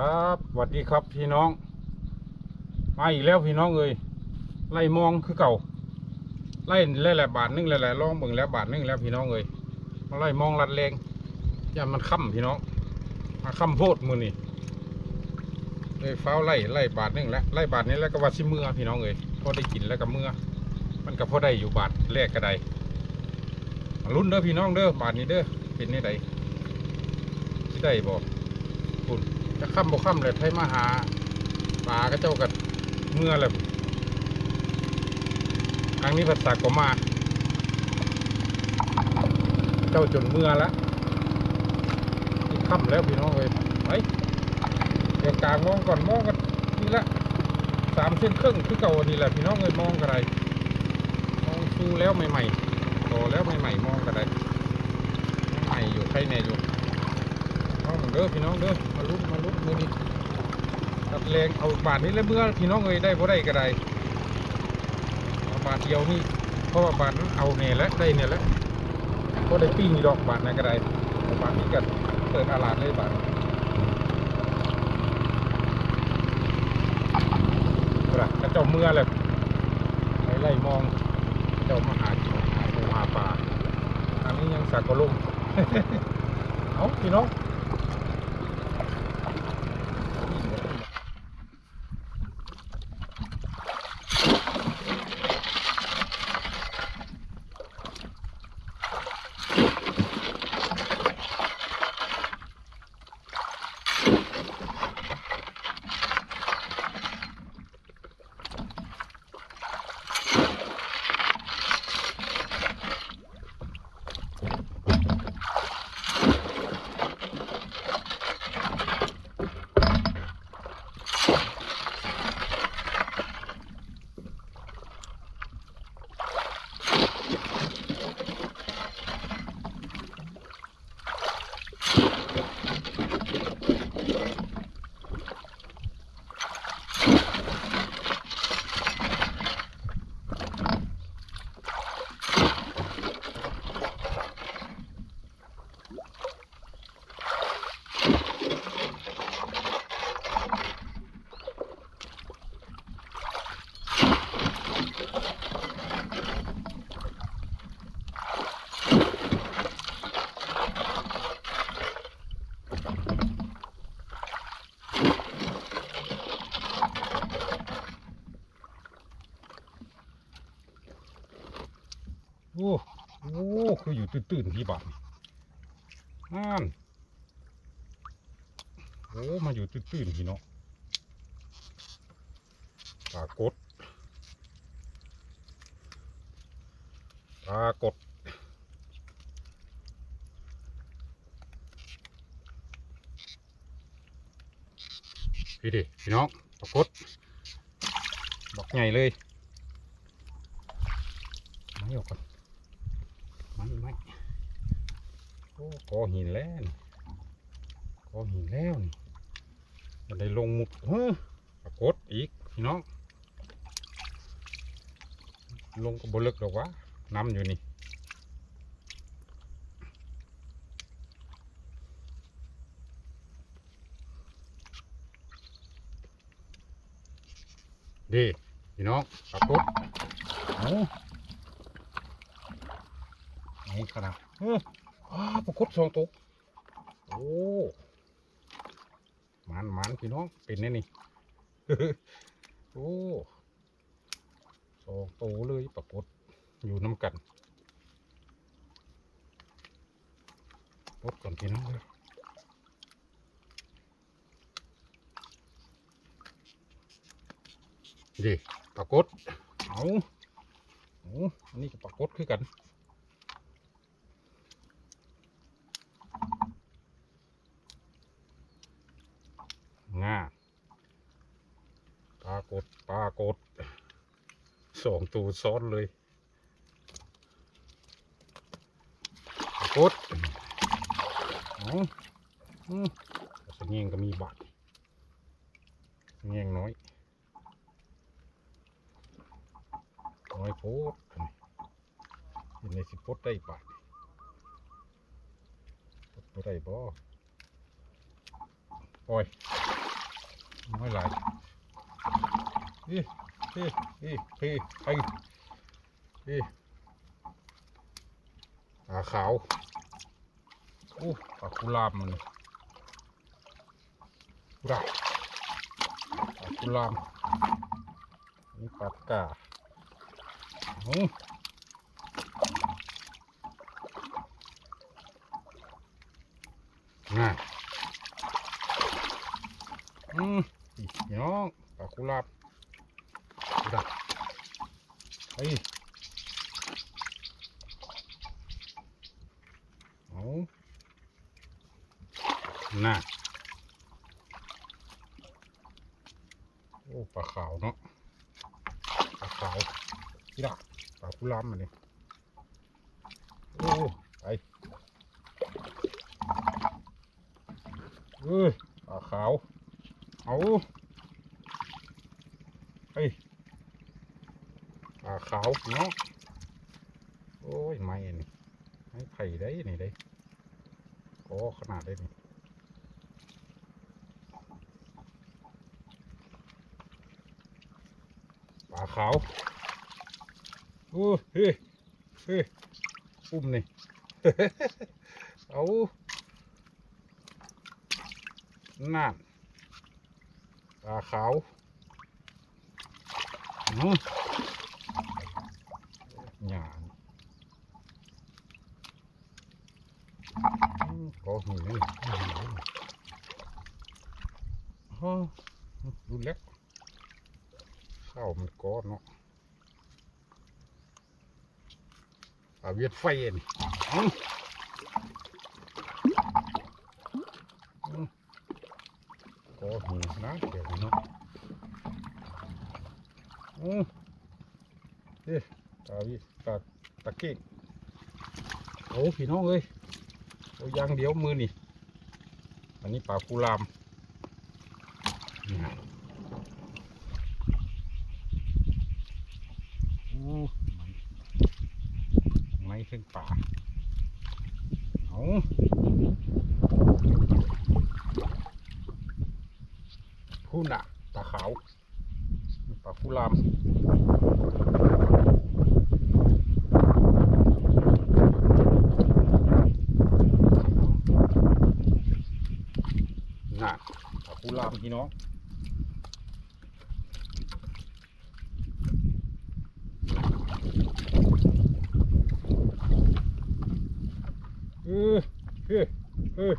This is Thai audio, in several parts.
ครับสวัสดีครับพี่น้อง มาอีกแล้วพี่น้องเอ้ยไล่มองคือเก่า ไล่ไล่แหละบาทนึงแหละลองเบิ่งแล้วบาทนึงแล้วพี่น้องเอ้ยมาไล่มองรัดแรงย่ามันค่ำพี่น้อง มาค่ำโพดมือนี่เลยฟ้าไล่ไล่บาทนึงแล้วไล่บาทนี้แล้วก็ว่าสิเมื่อพี่น้องเอ้ยพอได้กินแล้วก็เมื่อ มันก็พอได้อยู่บาทแรกก็ได้มาลุ้นเด้อพี่น้องเด้อบาทนี้เด้อเป็นนี่ใดสิได้บ่คุณ จะค่ำบ่ค่ำเลยไผมาหาปลาก็เจ้ากัเมื่อเลยครั้งนี้ภาษาก็มาเจ้าจนเมื่อแล้วนี่ค่ำแล้วพี่น้องเลยไปเดี๋ยวกลางมองก่อนมองกันนี่ละสามเส้นครึ่งคือเก่าอันนี้แหละพี่น้องเลยมองกันไรมองฟูแล้วใหม่ๆโตแล้วใหม่ๆมองกันไรใหม่อยู่ใครแน่อยู่ เด้อพี่น้องเด้อมาลุ้นมาลุ้นมือนี้ตัดแรงเอาบาทนี้แล้วเมื่อพี่น้องเอ้ยได้พอได้ก็ได้เอาบาทเดียวนี่เพราะว่าบาทนั้นเอาเนี่ยแหละได้เนี่ยแหละพอได้ปิ้งดอกบาทนั้นก็ได้บาทนี้ก็เปิดอาลาดเลยบาทกระกระเจ้าเมื่อเลยไปไล่มองเจ้ามาหากินหาปูหาปลาอันนี้ยังสักกะลุ่มเอาพี่น้อง โอ้โอ้ คืออยู่ตื่นๆพี่บ้านนั่นโอ้มาอยู่ตื่นๆพี่เนาะปรากฏปรากฏพี่ดิพี่น้องปรากฏบอกใหญ่เลยไม่ออกก่อน มันไหมโอ้กอหินแล้วนี่กอหินแล้วนี่มันได้ลงหมุกเฮ้อปรากฏอีกพี่น้อง ลงก็บลึกหรอกวะน้ำอยู่นี่ดีพี่น้องปรากฏเอานี่ ขนาดอออ้าปรากฏสองตัวโอ้มันมันพี่น้องเป็นแน่นี่โอ้สองตัวเลยปรากฏอยู่น้ำกันปรากฏก่อนพี่น้องเลยดิปรากฏเอาเอาอันนี้ก็ปรากฏคือกัน ง่าปรากฏปรากฏ สองตัวซ้อนเลยกฏอ๋ออืมสงเงงก็มีบาทสงเงงน้อย น้อยโพดเห็นในสิพดได้บาทพดบ่ได้บ่ปล่อยไม่หลายนี่ นี่นี่นี่ไอ้นี่ปลาขาวอู้ปลากุลามมันกุลาปลากุลามนี่ปลากาอืมน่ะอืมพี่น้องปลากุลามกุลาไอ้เอาน่ะโอ้ปลาขาวเนาะปลาขาวนี่ละปลากุลามมันนี่โอ้ไปเอ้ยปลาขาวเอาเฮ้ยปลาขาวเนาะโอ้ยไม่นี่ไม่ไผ่ได้นี่ได้โอ้ขนาดได้นี่ ปลาขาวโอ้เฮ้เฮ้ยอุ้มนี่เอานั่นปลาขาวอืมหยางอืมก็หิวฮะดูเล็ก ข้าวมันก้อนเนาะปลาเวียดไฟนี่อืมอืมก็หูนะเดี๋ยวนี้เนาะอืมเอ๊ะตาวิตาตะเกีกโอ้พี่น้องเอ้ยโอ้ยางเดียวมือนี่ อันนี้ปลากุลามนี่ฮะอู้ ไม่ขึ้นป่าเอาผู้หนักปลาขาวปลาคุลามน่ะปลาคุลามพี่น้อง อเออเออ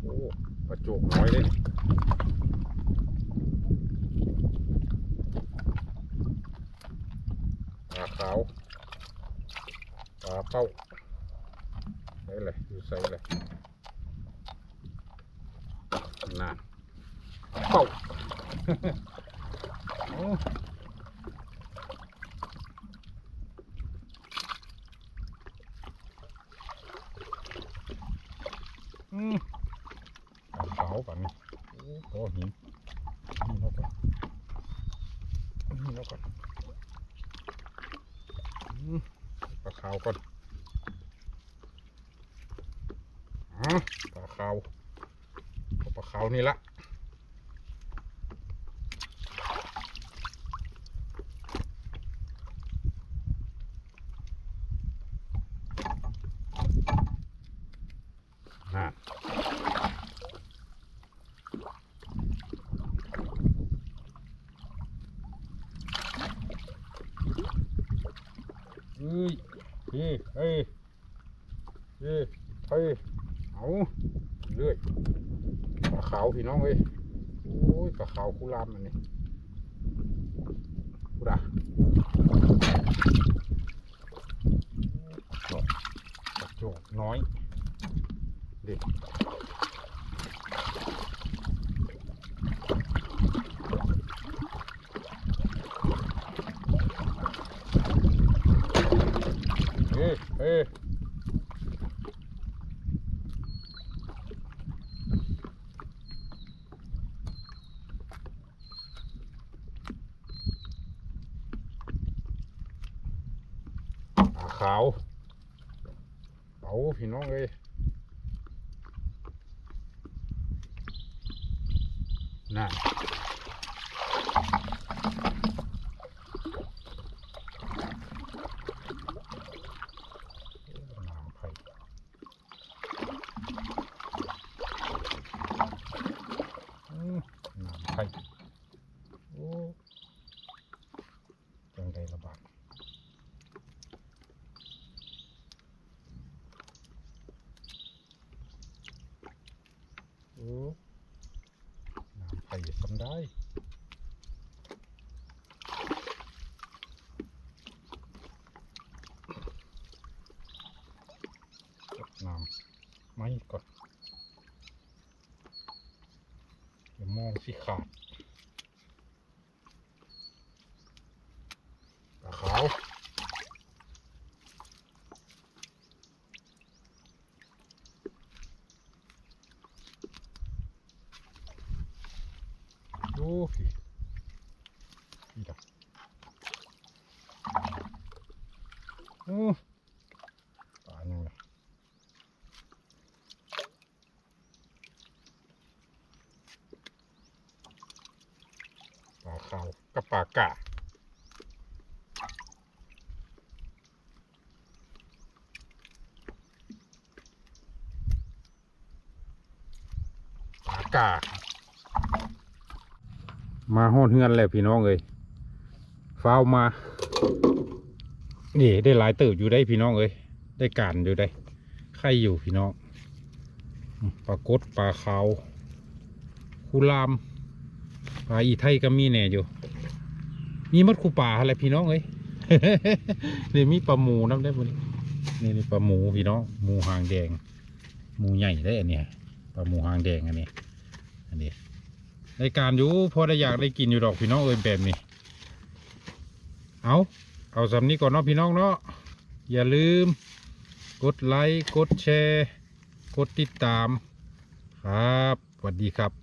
โอ้กระจกน้อยเลยปลาขาวปลาเป้าใส่เลยอยู่ใส่เลยน่ะเป้า อืมปลาขาวป่ะนี่โอ้หินหินแล้วก่อนหินแล้วก่อนอืมปลาขาวก่อนอ๋อปลาขาวปลาขาวนี่ละ น่ะเอ้ยเฮ้ยเฮ้ยเฮ้ยเฮ้ยเอาเรื่อยปลาขาวพี่น้องเอ้ยโอ้ยปลาขาวคุรามอันนี้กูด่าปลาโจกน้อย เด็กเฮ้ยเฮ้ยปลาขาวเอาพี่น้องเอ้ย น่ะไข่โอ้จังไดระบาดโอ้น้ำไผ่สำได้ กดน้ำไม่ก่อนเดี๋ยวมองสิขาดปลาขาวดูสินี่ดักโอ้ปลาหนึ่งเลย ปลาขากับปากะปลากะมาฮอดเฮือนแล้วพี่น้องเอ้ยฟ้าวมา นี่ได้หลายติบอยู่ได้พี่น้องเอ้ยได้การอยู่ได้ไข่อยู่พี่น้องปลากดปลาขาวคูลามปลาอีไทยก็มีแน่อยู่ มีมัดคูป่าอะไรพี่น้องเอ้ยนี่มีปลาหมูน้ำได้บนนี่นี่ปลาหมูพี่น้องหมูหางแดง หมูใหญ่ได้อันเนี้ยปลาหมูหางแดงอันนี้ อันนี้รายการอยู่พอได้อยากได้กินอยู่ดอกพี่น้องเอ้ยแบบนี้ เอาเอาสำนี้ก่อนเนาะพี่น้องเนาะอย่าลืม กดไลค์กดแชร์ กดติดตาม ครับสวัสดีครับ